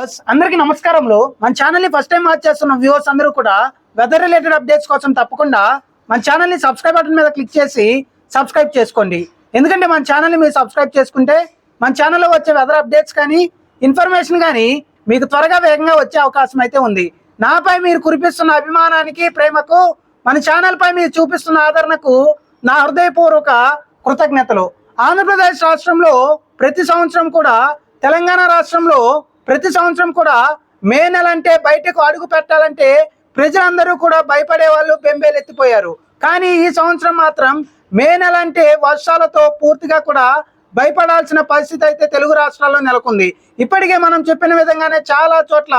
అందరికీ నమస్కారములు. మన ఛానల్ని ఫస్ట్ టైం వాచ్ చేస్తున్న వ్యూవర్స్ అందరూ కూడా వెదర్ రిలేటెడ్ అప్డేట్స్ కోసం తప్పకుండా మన ఛానల్ని సబ్స్క్రైబ్ బటన్ మీద క్లిక్ చేసి సబ్స్క్రైబ్ చేసుకోండి. ఎందుకంటే మన ఛానల్ని మీరు సబ్స్క్రైబ్ చేసుకుంటే మన ఛానల్లో వచ్చే వెదర్ అప్డేట్స్ కానీ ఇన్ఫర్మేషన్ కానీ మీకు త్వరగా వేగంగా వచ్చే అవకాశం అయితే ఉంది. నాపై మీరు కురిపిస్తున్న అభిమానానికి ప్రేమకు మన ఛానల్పై మీరు చూపిస్తున్న ఆదరణకు నా హృదయపూర్వక కృతజ్ఞతలు. ఆంధ్రప్రదేశ్ రాష్ట్రంలో ప్రతి సంవత్సరం కూడా తెలంగాణ రాష్ట్రంలో ప్రతి సంవత్సరం కూడా మే నెల అంటే బయటకు అడుగు పెట్టాలంటే ప్రజలందరూ కూడా భయపడే వాళ్ళు బెంబేలెత్తిపోయారు కానీ ఈ సంవత్సరం మాత్రం మే నెల అంటే వర్షాలతో పూర్తిగా కూడా భయపడాల్సిన పరిస్థితి అయితే తెలుగు రాష్ట్రాల్లో నెలకొంది. ఇప్పటికే మనం చెప్పిన విధంగానే చాలా చోట్ల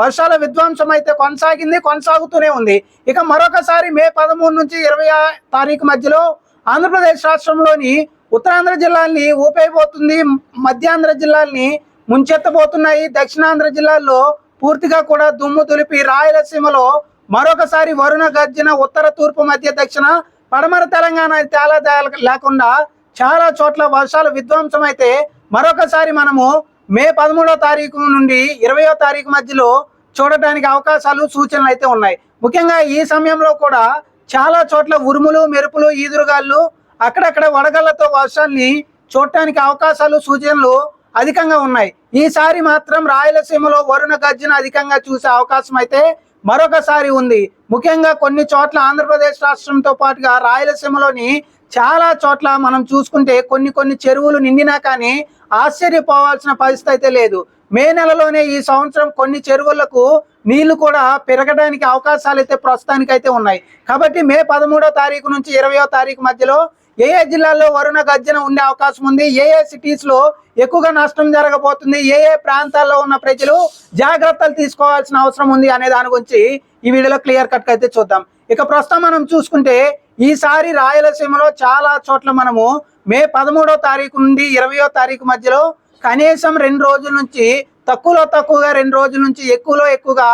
వర్షాల విధ్వంసం అయితే కొనసాగింది కొనసాగుతూనే ఉంది. ఇక మరొకసారి మే పదమూడు నుంచి ఇరవై తారీఖు మధ్యలో ఆంధ్రప్రదేశ్ రాష్ట్రంలోని ఉత్తరాంధ్ర జిల్లాల్ని ఊపైపోతుంది మధ్యాంధ్ర జిల్లాల్ని ముంచెత్తబోతున్నాయి. దక్షిణాంధ్ర జిల్లాల్లో పూర్తిగా కూడా దుమ్ము దులిపి రాయలసీమలో మరొకసారి వరుణ గర్జన ఉత్తర తూర్పు మధ్య దక్షిణ పడమర తెలంగాణ తేలా లేకుండా చాలా చోట్ల వర్షాలు విధ్వంసం అయితే మరొకసారి మనము మే పదమూడో తారీఖు నుండి ఇరవయో తారీఖు మధ్యలో చూడటానికి అవకాశాలు సూచనలు అయితే ఉన్నాయి. ముఖ్యంగా ఈ సమయంలో కూడా చాలా చోట్ల ఉరుములు మెరుపులు ఈదురుగాళ్ళు అక్కడక్కడ వడగళ్ళతో వర్షాల్ని చూడటానికి అవకాశాలు సూచనలు అధికంగా ఉన్నాయి. ఈసారి మాత్రం రాయలసీమలో వరుణ గర్జన అధికంగా చూసే అవకాశం అయితే మరొకసారి ఉంది. ముఖ్యంగా కొన్ని చోట్ల ఆంధ్రప్రదేశ్ రాష్ట్రంతో పాటుగా రాయలసీమలోని చాలా చోట్ల మనం చూసుకుంటే కొన్ని కొన్ని చెరువులు నిండినా కానీ ఆశ్చర్యపోవాల్సిన పరిస్థితి అయితే లేదు. మే నెలలోనే ఈ సంవత్సరం కొన్ని చెరువులకు నీళ్ళు కూడా పెరగడానికి అవకాశాలు అయితే ప్రస్తుతానికి అయితే ఉన్నాయి. కాబట్టి మే పదమూడో తారీఖు నుంచి ఇరవయో తారీఖు మధ్యలో ఏ ఏ జిల్లాల్లో వరుణ గర్జన ఉండే అవకాశం ఉంది? ఏ ఏ సిటీస్లో ఎక్కువగా నష్టం జరగబోతుంది? ఏ ఏ ప్రాంతాల్లో ఉన్న ప్రజలు జాగ్రత్తలు తీసుకోవాల్సిన అవసరం ఉంది అనే దాని గురించి ఈ వీడియోలో క్లియర్ కట్ అయితే చూద్దాం. ఇక ప్రస్తుతం మనం చూసుకుంటే ఈసారి రాయలసీమలో చాలా చోట్ల మనము మే పదమూడో తారీఖు నుండి ఇరవయో తారీఖు మధ్యలో కనీసం రెండు రోజుల నుంచి తక్కువలో తక్కువగా రెండు రోజుల నుంచి ఎక్కువలో ఎక్కువగా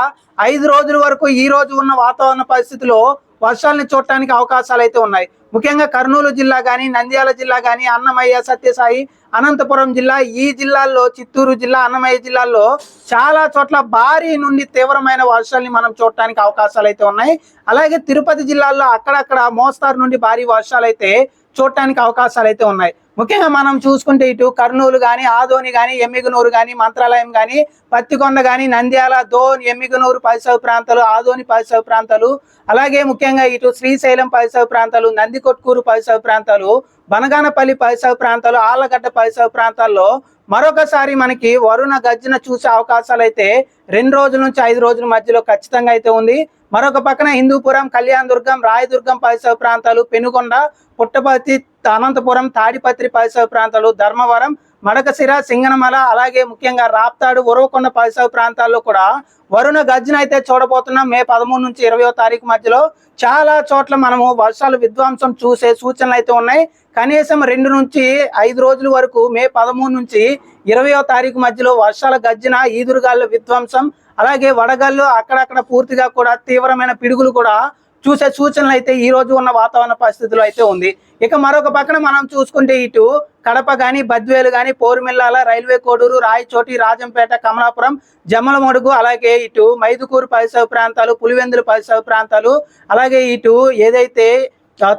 ఐదు రోజుల వరకు ఈ రోజు ఉన్న వాతావరణ పరిస్థితిలో వర్షాలను చూడటానికి అవకాశాలు అయితే ఉన్నాయి. ముఖ్యంగా కర్నూలు జిల్లా కానీ నంద్యాల జిల్లా కానీ అన్నమయ్య సత్యసాయి అనంతపురం జిల్లా ఈ జిల్లాల్లో చిత్తూరు జిల్లా అన్నమయ్య జిల్లాల్లో చాలా చోట్ల భారీ నుండి తీవ్రమైన వర్షాలని మనం చూడటానికి అవకాశాలు అయితే ఉన్నాయి. అలాగే తిరుపతి జిల్లాల్లో అక్కడక్కడ మోస్తారు నుండి భారీ వర్షాలు అయితే చూడటానికి అవకాశాలు అయితే ఉన్నాయి. ముఖ్యంగా మనం చూసుకుంటే ఇటు కర్నూలు కానీ ఆదోని కానీ ఎమ్మిగనూరు కానీ మంత్రాలయం కానీ పత్తికొండ కానీ నంద్యాల దోన్ ఎమ్మిగనూరు పరిసర ప్రాంతాలు ఆదోని పరిసర ప్రాంతాలు అలాగే ముఖ్యంగా ఇటు శ్రీశైలం పరిసర ప్రాంతాలు నందికొట్కూరు పరిసర ప్రాంతాలు బనగానపల్లి పరిసర ప్రాంతాలు ఆళ్ళగడ్డ పరిసర ప్రాంతాల్లో మరొకసారి మనకి వరుణ గర్జన చూసే అవకాశాలు అయితే రెండు రోజుల నుంచి ఐదు రోజుల మధ్యలో ఖచ్చితంగా అయితే ఉంది. మరొక పక్కన హిందూపురం కళ్యాణ్ దుర్గం రాయదుర్గం పరిసర ప్రాంతాలు పెనుగొండ పుట్టపర్తి అనంతపురం తాడిపత్రి పరిసర ప్రాంతాలు ధర్మవరం మడకశిర సింగనమల అలాగే ముఖ్యంగా రాప్తాడు ఉరవకొండ పరిసర ప్రాంతాల్లో కూడా వరుణ గర్జన అయితే చూడబోతున్నాం. మే పదమూడు నుంచి ఇరవయో తారీఖు మధ్యలో చాలా చోట్ల మనము వర్షాలు విధ్వంసం చూసే సూచనలు అయితే ఉన్నాయి. కనీసం రెండు నుంచి ఐదు రోజుల వరకు మే పదమూడు నుంచి ఇరవయో తారీఖు మధ్యలో వర్షాల గర్జన ఈదురుగాళ్ళు విధ్వంసం అలాగే వడగళ్ళు అక్కడక్కడ పూర్తిగా కూడా తీవ్రమైన పిడుగులు కూడా చూసే సూచనలు అయితే ఈ రోజు ఉన్న వాతావరణ పరిస్థితులు అయితే ఉంది. ఇక మరొక పక్కన మనం చూసుకుంటే ఇటు కడప కానీ బద్వేలు కానీ పోరుమిల్లాల రైల్వే కోడూరు రాయచోటి రాజంపేట కమలాపురం జమ్మలమడుగు అలాగే ఇటు మైదుకూరు పరిసర ప్రాంతాలు పులివెందులు పరిసర ప్రాంతాలు అలాగే ఇటు ఏదైతే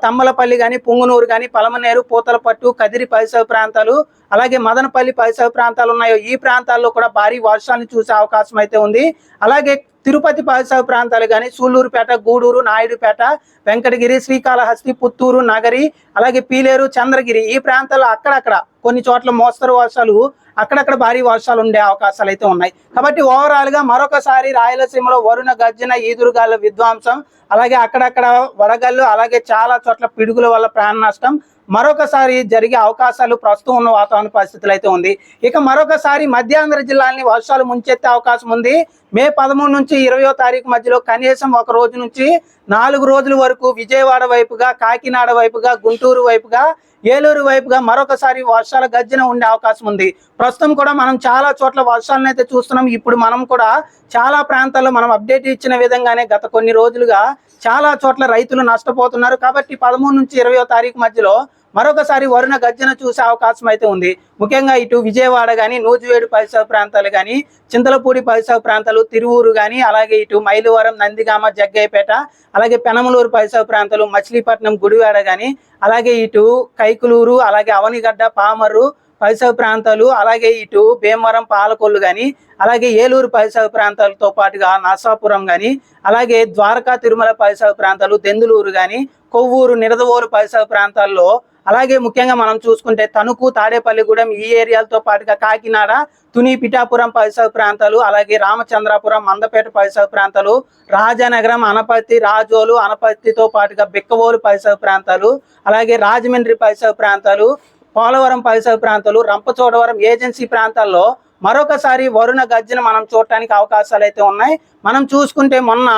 తమ్మలపల్లి కానీ పుంగునూరు కానీ పలమనేరు పూతలపట్టు కదిరి పరిసర ప్రాంతాలు అలాగే మదనపల్లి పరిసర ప్రాంతాలు ఉన్నాయో ఈ ప్రాంతాల్లో కూడా భారీ వర్షాలను చూసే అవకాశం అయితే ఉంది. అలాగే తిరుపతి పరిసర ప్రాంతాలు కానీ సూళ్ళూరుపేట గూడూరు నాయుడుపేట వెంకటగిరి శ్రీకాళహస్తి పుత్తూరు నగరి అలాగే పీలేరు చంద్రగిరి ఈ ప్రాంతాల్లో అక్కడక్కడ కొన్ని చోట్ల మోస్తరు వర్షాలు అక్కడక్కడ భారీ వర్షాలు ఉండే అవకాశాలు అయితే ఉన్నాయి. కాబట్టి ఓవరాల్గా మరొకసారి రాయలసీమలో వరుణ గర్జన ఈదురుగాల విధ్వంసం అలాగే అక్కడక్కడ వడగళ్ళు అలాగే చాలా చోట్ల పిడుగుల వల్ల ప్రాణ నష్టం మరొకసారి జరిగే అవకాశాలు ప్రస్తుతం ఉన్న వాతావరణ పరిస్థితులు అయితే ఉంది. ఇక మరొకసారి మధ్యాంధ్ర జిల్లాల్ని వర్షాలు ముంచెత్తే అవకాశం ఉంది. మే పదమూడు నుంచి ఇరవయో తారీఖు మధ్యలో కనీసం ఒక రోజు నుంచి నాలుగు రోజుల వరకు విజయవాడ వైపుగా కాకినాడ వైపుగా గుంటూరు వైపుగా ఏలూరు వైపుగా మరొకసారి వర్షాల గర్జన ఉండే అవకాశం ఉంది. ప్రస్తుతం కూడా మనం చాలా చోట్ల వర్షాలను అయితే చూస్తున్నాం. ఇప్పుడు మనం కూడా చాలా ప్రాంతాల్లో మనం అప్డేట్ ఇచ్చిన విధంగానే గత కొన్ని రోజులుగా చాలా చోట్ల రైతులు నష్టపోతున్నారు. కాబట్టి పదమూడు నుంచి ఇరవయో తారీఖు మధ్యలో మరొకసారి వరుణ గర్జన చూసే అవకాశం అయితే ఉంది. ముఖ్యంగా ఇటు విజయవాడ కానీ నూజివేడు పరిసర ప్రాంతాలు కానీ చింతలపూడి పరిసర ప్రాంతాలు తిరువూరు కానీ అలాగే ఇటు మైలువరం నందిగామ జగ్గయ్యపేట అలాగే పెనమలూరు పరిసర ప్రాంతాలు మచిలీపట్నం గుడివాడ కానీ అలాగే ఇటు కైకులూరు అలాగే అవనిగడ్డ పామర్రు పరిసర ప్రాంతాలు అలాగే ఇటు భీమవరం పాలకొల్లు కానీ అలాగే ఏలూరు పరిసర ప్రాంతాలతో పాటుగా నరసాపురం కానీ అలాగే ద్వారకా తిరుమల పరిసర ప్రాంతాలు దెందులూరు కానీ కొవ్వూరు నిడదవోలు పరిసర ప్రాంతాల్లో అలాగే ముఖ్యంగా మనం చూసుకుంటే తణుకు తాడేపల్లిగూడెం ఈ ఏరియాలతో పాటుగా కాకినాడ తుని పిఠాపురం పరిసర ప్రాంతాలు అలాగే రామచంద్రాపురం మందపేట పరిసర ప్రాంతాలు రాజానగరం అనపర్తి రాజోలు అనపర్తితో పాటుగా బిక్కవోలు పరిసర ప్రాంతాలు అలాగే రాజమండ్రి పరిసర ప్రాంతాలు పోలవరం పరిసర ప్రాంతాలు రంపచోడవరం ఏజెన్సీ ప్రాంతాల్లో మరొకసారి వరుణ గర్జన మనం చూడటానికి అవకాశాలు అయితే ఉన్నాయి. మనం చూసుకుంటే మొన్న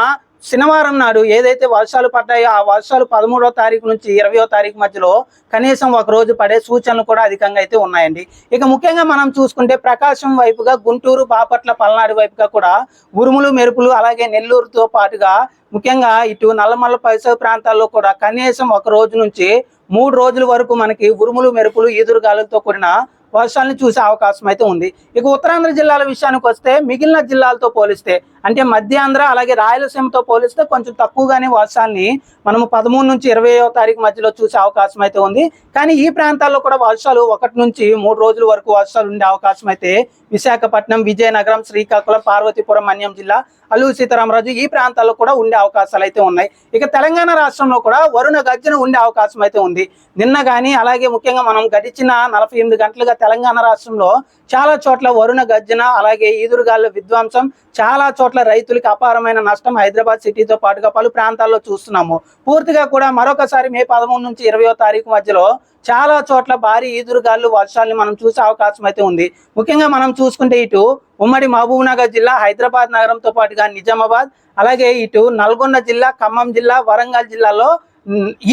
శనివారం నాడు ఏదైతే వర్షాలు పడ్డాయో ఆ వర్షాలు పదమూడో తారీఖు నుంచి ఇరవయో తారీఖు మధ్యలో కనీసం ఒక రోజు పడే సూచనలు కూడా అధికంగా అయితే ఉన్నాయండి. ఇక ముఖ్యంగా మనం చూసుకుంటే ప్రకాశం వైపుగా గుంటూరు బాపట్ల పల్నాడు వైపుగా కూడా ఉరుములు మెరుపులు అలాగే నెల్లూరుతో పాటుగా ముఖ్యంగా ఇటు నల్లమల్ల పరిసర ప్రాంతాల్లో కూడా కనీసం ఒక రోజు నుంచి మూడు రోజుల వరకు మనకి ఉరుములు మెరుపులు ఈదురుగాలులతో కూడిన వర్షాలను చూసే అవకాశం అయితే ఉంది. ఇక ఉత్తరాంధ్ర జిల్లాల విషయానికి వస్తే మిగిలిన జిల్లాలతో పోలిస్తే అంటే మధ్యాంధ్ర అలాగే రాయలసీమతో పోలిస్తే కొంచెం తక్కువగానే వర్షాలని మనము పదమూడు నుంచి ఇరవయో తారీఖు మధ్యలో చూసే అవకాశం అయితే ఉంది. కానీ ఈ ప్రాంతాల్లో కూడా వర్షాలు ఒకటి నుంచి మూడు రోజుల వరకు వర్షాలు ఉండే అవకాశం అయితే విశాఖపట్నం విజయనగరం శ్రీకాకుళం పార్వతీపురం మన్యం జిల్లా అల్లూరు సీతారామరాజు ఈ ప్రాంతాల్లో కూడా ఉండే అవకాశాలు అయితే ఉన్నాయి. ఇక తెలంగాణ రాష్ట్రంలో కూడా వరుణ గర్జన ఉండే అవకాశం అయితే ఉంది. నిన్న కానీ అలాగే ముఖ్యంగా మనం గడిచిన నలభై ఎనిమిది గంటలుగా తెలంగాణ రాష్ట్రంలో చాలా చోట్ల వరుణ గర్జన అలాగే ఈదురుగాళ్ళ విధ్వంసం చాలా చోట్ల రైతులకు అపారమైన నష్టం హైదరాబాద్ సిటీతో పాటుగా పలు ప్రాంతాల్లో చూస్తున్నాము. పూర్తిగా కూడా మరొకసారి మే పదమూడు నుంచి ఇరవయో తారీఖు మధ్యలో చాలా చోట్ల భారీ ఈదురుగాలు వర్షాలని మనం చూసే అవకాశం అయితే ఉంది. ముఖ్యంగా మనం చూసుకుంటే ఇటు ఉమ్మడి మహబూబ్ నగర్ జిల్లా హైదరాబాద్ నగరంతో పాటుగా నిజామాబాద్ అలాగే ఇటు నల్గొండ జిల్లా ఖమ్మం జిల్లా వరంగల్ జిల్లాలో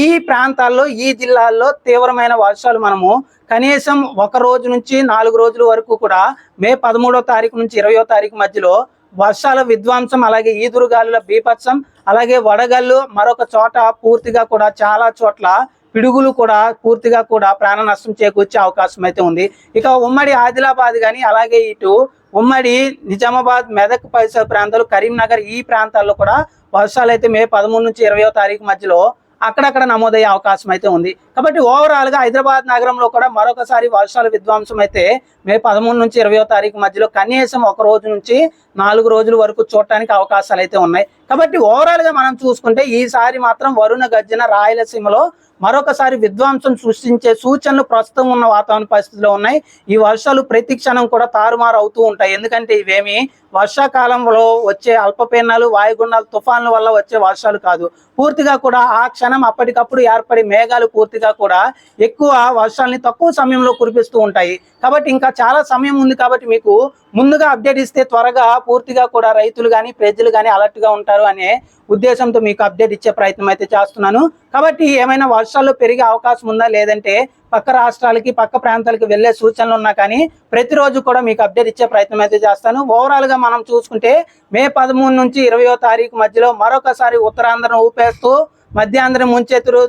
ఈ ప్రాంతాల్లో ఈ జిల్లాల్లో తీవ్రమైన వర్షాలు మనము కనీసం ఒక రోజు నుంచి నాలుగు రోజుల వరకు కూడా మే పదమూడో తారీఖు నుంచి ఇరవయో తారీఖు మధ్యలో వర్షాల విధ్వంసం అలాగే ఈదురుగాలుల బీభత్సం అలాగే వడగళ్ళు మరొక చోట పూర్తిగా కూడా చాలా చోట్ల పిడుగులు కూడా పూర్తిగా కూడా ప్రాణ నష్టం చేకూర్చే అవకాశం అయితే ఉంది. ఇక ఉమ్మడి ఆదిలాబాద్ కానీ అలాగే ఇటు ఉమ్మడి నిజామాబాద్ మెదక్ పరిసర ప్రాంతాలు కరీంనగర్ ఈ ప్రాంతాల్లో కూడా వర్షాలు అయితే మే పదమూడు నుంచి ఇరవయో తారీఖు మధ్యలో అక్కడక్కడ నమోదయ్యే అవకాశం అయితే ఉంది. కాబట్టి ఓవరాల్గా హైదరాబాద్ నగరంలో కూడా మరొకసారి వర్షాల విధ్వంసం అయితే మే పదమూడు నుంచి ఇరవయో తారీఖు మధ్యలో కనీసం ఒక రోజు నుంచి నాలుగు రోజుల వరకు చూడటానికి అవకాశాలు అయితే ఉన్నాయి. కాబట్టి ఓవరాల్గా మనం చూసుకుంటే ఈసారి మాత్రం వరుణ గర్జన రాయలసీమలో మరొకసారి విధ్వంసం సృష్టించే సూచనలు ప్రస్తుతం ఉన్న వాతావరణ పరిస్థితిలో ఉన్నాయి. ఈ వర్షాలు ప్రతి క్షణం కూడా తారుమారు అవుతూ ఉంటాయి. ఎందుకంటే ఇవేమి వర్షాకాలంలో వచ్చే అల్పపీడనాలు వాయుగుండాలు తుఫాన్ల వల్ల వచ్చే వర్షాలు కాదు. పూర్తిగా కూడా ఆ క్షణం అప్పటికప్పుడు ఏర్పడి మేఘాలు పూర్తిగా కూడా ఎక్కువ వర్షాలని తక్కువ సమయంలో కురిపిస్తూ ఉంటాయి. కాబట్టి ఇంకా చాలా సమయం ఉంది కాబట్టి మీకు ముందుగా అప్డేట్ ఇస్తే త్వరగా పూర్తిగా కూడా రైతులు కానీ ప్రజలు కానీ అలర్ట్గా ఉంటారు అనే ఉద్దేశంతో మీకు అప్డేట్ ఇచ్చే ప్రయత్నం అయితే చేస్తున్నాను. కాబట్టి ఏమైనా వర్షాలు పెరిగే అవకాశం ఉందా? లేదంటే పక్క రాష్ట్రాలకి పక్క ప్రాంతాలకి వెళ్ళే సూచనలు ఉన్నా కానీ ప్రతిరోజు కూడా మీకు అప్డేట్ ఇచ్చే ప్రయత్నం అయితే చేస్తాను. ఓవరాల్గా మనం చూసుకుంటే మే పదమూడు నుంచి ఇరవయో తారీఖు మధ్యలో మరొకసారి ఉత్తరాంధ్రను ఊపేస్తూ మధ్యాంధ్ర ముంచెత్తురు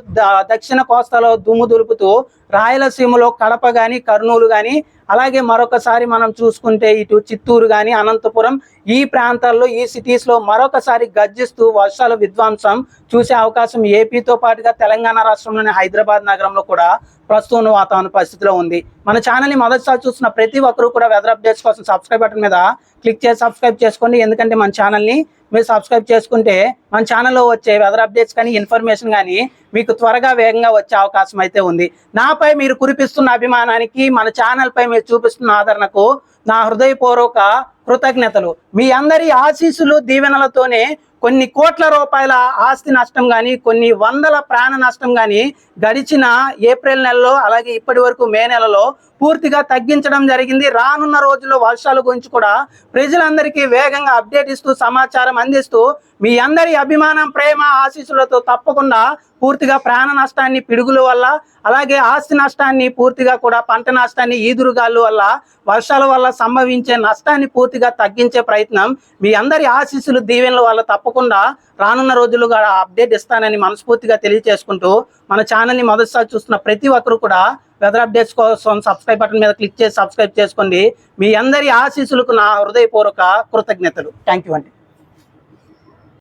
దక్షిణ కోస్తాలో దుమ్ము దులుపుతూ రాయలసీమలో కడప కానీ కర్నూలు కానీ అలాగే మరొకసారి మనం చూసుకుంటే ఇటు చిత్తూరు కానీ అనంతపురం ఈ ప్రాంతాల్లో ఈ సిటీస్లో మరొకసారి గర్జిస్తూ వర్షాల విధ్వంసం చూసే అవకాశం ఏపీతో పాటుగా తెలంగాణ రాష్ట్రంలోని హైదరాబాద్ నగరంలో కూడా ప్రస్తుతం వాతావరణ పరిస్థితిలో ఉంది. మన ఛానల్ని మొదటిసారి చూసిన ప్రతి ఒక్కరూ కూడా వెదర్ అప్డేట్స్ కోసం సబ్స్క్రైబ్ బటన్ మీద క్లిక్ చేసి సబ్స్క్రైబ్ చేసుకోండి. ఎందుకంటే మన ఛానల్ని మీరు సబ్స్క్రైబ్ చేసుకుంటే మన ఛానల్లో వచ్చే వెదర్ అప్డేట్స్ కానీ ఇన్ఫర్మేషన్ కానీ మీకు త్వరగా వేగంగా వచ్చే అవకాశం అయితే ఉంది. నాపై మీరు కురిపిస్తున్న అభిమానానికి మన ఛానల్పై మీరు చూపిస్తున్న ఆదరణకు నా హృదయపూర్వక కృతజ్ఞతలు. మీ అందరి ఆశీస్సులు దీవెనలతోనే కొన్ని కోట్ల రూపాయల ఆస్తి నష్టం కానీ కొన్ని వందల ప్రాణ నష్టం కానీ గడిచిన ఏప్రిల్ నెలలో అలాగే ఇప్పటి వరకు మే నెలలో పూర్తిగా తగ్గించడం జరిగింది. రానున్న రోజుల్లో వర్షాల గురించి కూడా ప్రజలందరికీ వేగంగా అప్డేట్ ఇస్తూ సమాచారం అందిస్తూ మీ అందరి అభిమానం ప్రేమ ఆశీస్సులతో తప్పకుండా పూర్తిగా ప్రాణ నష్టాన్ని పిడుగుల వల్ల అలాగే ఆస్తి నష్టాన్ని పూర్తిగా కూడా పంట నష్టాన్ని ఈదురుగాలు వల్ల వర్షాల వల్ల సంభవించే నష్టాన్ని పూర్తిగా తగ్గించే ప్రయత్నం మీ అందరి ఆశీస్సులు దీవెనల వల్ల తప్పకుండా రానున్న రోజులు కూడా అప్డేట్ ఇస్తానని మనస్ఫూర్తిగా తెలియజేసుకుంటూ మన ఛానల్ని మొదటిసారి చూస్తున్న ప్రతి ఒక్కరు కూడా వెదర్ అప్డేట్స్ కోసం సబ్స్క్రైబ్ బటన్ మీద క్లిక్ చేసి సబ్స్క్రైబ్ చేసుకోండి. మీ అందరి ఆశీస్సులకు నా హృదయపూర్వక కృతజ్ఞతలు. థ్యాంక్ యూ అండి.